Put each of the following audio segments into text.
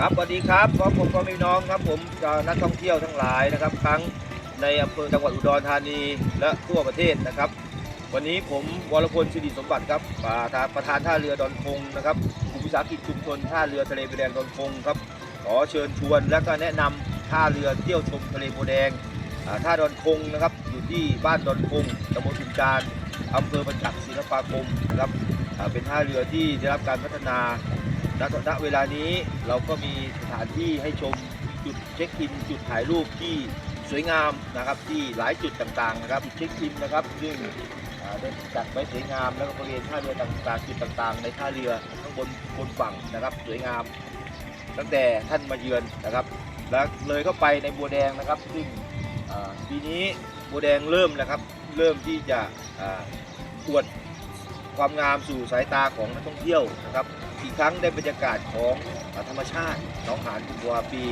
ครับสวัสดีครับพบผมก็พี่น้องครับ ผมนักท่องเที่ยวทั้งหลายนะครับ ทั้งในอำเภอจังหวัดอุดรธานีและทั่วประเทศนะครับ วันนี้ผมวรพลสิริสมบัติครับประธานประธานท่าเรือดอนคงนะครับกลุ่มวิสาหกิจชุมชนท่าเรือทะเลโพแดงดอนคงครับขอเชิญชวนและก็แนะนำท่าเรือเที่ยวชมทะเลโพแดงท่าดอนคงนะครับ อยู่ที่บ้านดอนคงตำบลขุนจานอำเภอประจักษ์ศิลปาคมนะครับ เป็นท่าเรือที่ได้รับการพัฒนาณณเวลานี้เราก็มีสถานที่ให้ชมจุดเช็คอิน จุดถ่ายรูปที่สวยงามนะครับที่หลายจุดต่างๆนะครับจุดเช็คอินนะครับซึ่งอ่าได้จัดไว้สวยงามแล้วก็บริเวณท่าเรือต่างๆจุดต่างๆ ในท่าเรือข้างบนบนฝั่งนะครับสวยงาม ตั้งแต่ท่านมาเยือนนะครับ แล้วเลยเข้าไปในบัวแดงนะครับ ซึ่งปีนี้บัวแดงเริ่มแล้วครับ เริ่มที่จะอวด ความงามสู่สายตาของนักท่องเที่ยวนะครับ อีกครั้งได้บรรยากาศของธรรมชาติน้องหานบัวปี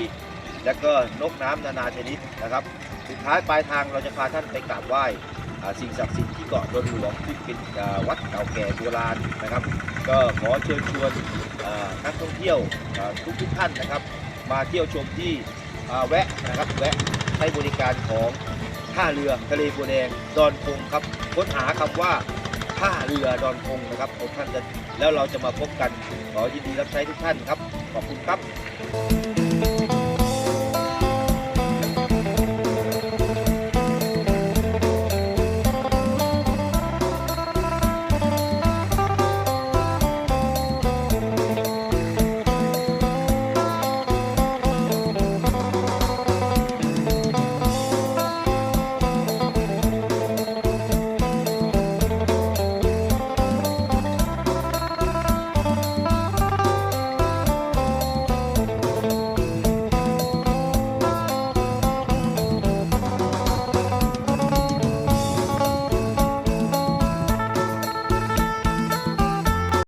และก็นกน้ำนานาชนิดนะครับ สุดท้ายปลายทางเราจะพาท่านไปกราบไหว้สิ่งศักดิ์สิทธิ์ที่เกาะดอนหลวงที่เป็นวัดเก่าแก่โบราณนะครับ ก็ขอเชิญชวนนักท่องเที่ยวทุกทุกท่านนะครับ มาเที่ยวชมที่แวะนะครับแวะใช้บริการของท่าเรือทะเลบัวแดงดอนคงครับค้นหาคำว่า ท่าเรือดอนคงนะครับทุกท่านจะแล้วเราจะมาพบกันขอยินดีรับใช้ทุกท่านครับ ขอบคุณครับ